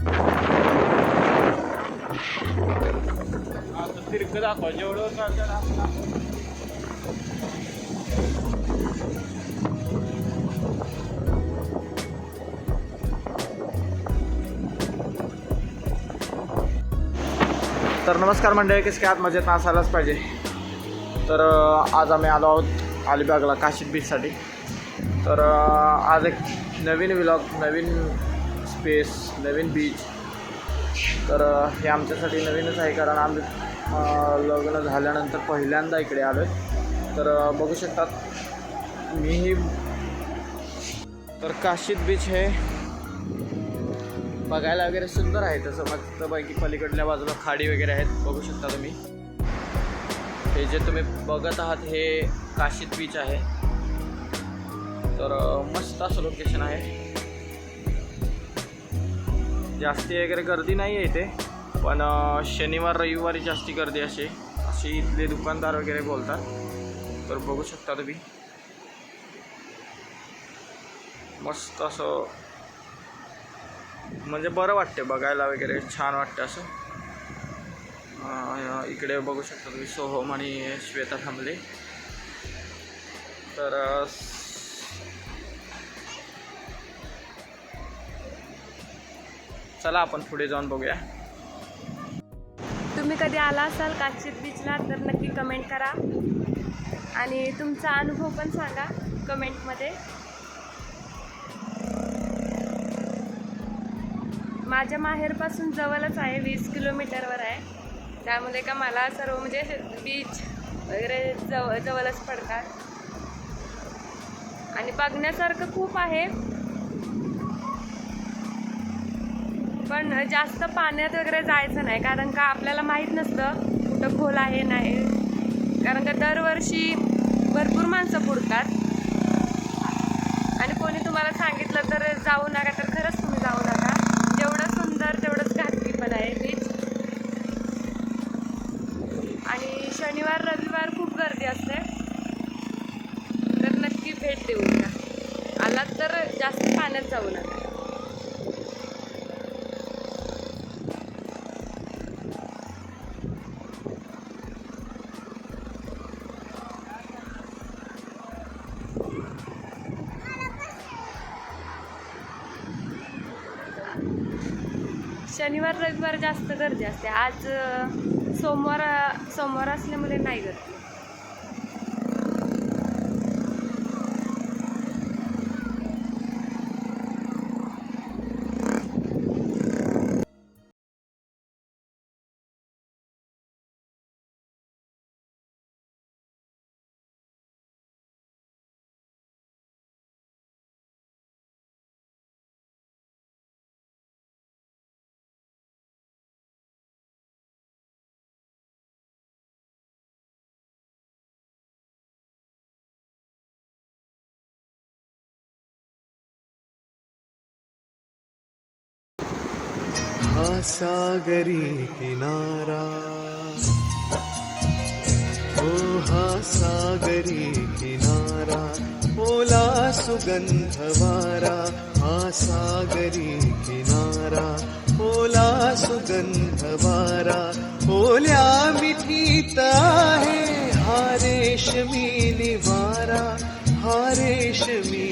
तर नमस्कार मंडळी कसं काय आत मजेत असायलाच पाहिजे. तर आज आम्ही आलो आहोत अलिबागला काशी बीचसाठी तर आज एक नवीन विलॉग नवीन स्पेस नवीन बीच तर हे आमच्यासाठी नवीनच आहे कारण आम्ही लग्न झाल्यानंतर पहिल्यांदा इकडे आलो आहे तर बघू शकतात मीही तर काशीद बीच हे बघायला वगैरे सुंदर आहे. तसं मस्तपैकी पलीकडल्या बाजूला खाडी वगैरे आहेत. बघू शकता तुम्ही. हे जे तुम्ही बघत आहात हे काशीद बीच आहे. तर मस्त असं लोकेशन आहे. जास्ती वगैरे गर्दी नाही आहे इथे. पण शनिवार रविवारी जास्ती गर्दी असे असे इथले दुकानदार वगैरे बोलतात. तर बघू शकता तुम्ही. मस्त असं म्हणजे बरं वाटते बघायला वगैरे. छान वाटतं असं. इकडे बघू शकता तुम्ही. सोहम आणि श्वेता थांबले. तर चला आपण पुढे जाऊन बघूया. तुम्ही कधी आला असाल काशीद बीचला तर नक्की कमेंट करा. आणि तुमचा अनुभव पण सांगा कमेंटमध्ये माझ्या माहेरपासून जवळच आहे वीस किलोमीटरवर आहे. त्यामुळे का मला सर्व म्हणजे बीच वगैरे जवळ जवळच पडतात. आणि बघण्यासारखं खूप आहे. पण जास्त पाण्यात वगैरे जायचं नाही कारण का आपल्याला माहीत नसतं कुठं खोल आहे नाही. कारण का दरवर्षी भरपूर माणसं बुडतात. आणि कोणी तुम्हाला सांगितलं तर जाऊ नका तर खरंच तुम्ही जाऊ नका. जेवढं सुंदर तेवढंच घातकी पण आहे बीच आणि शनिवार रविवार खूप गर्दी असते. तर नक्की भेट देऊ नका आलात तर जास्त पाण्यात जाऊ नका. शनिवार रविवार जास्त गर्दी असते. आज सोमवार सोमवार असल्यामुळे नाही गर्दी. हा सागरी किनारा। ओ हा सागरी किनारा ओला सुगंध वारा हा सागरी किनारा ओला सुगंध वारा ओल्या मिठीत आहे हा रेशमी निवारा हा रेशमी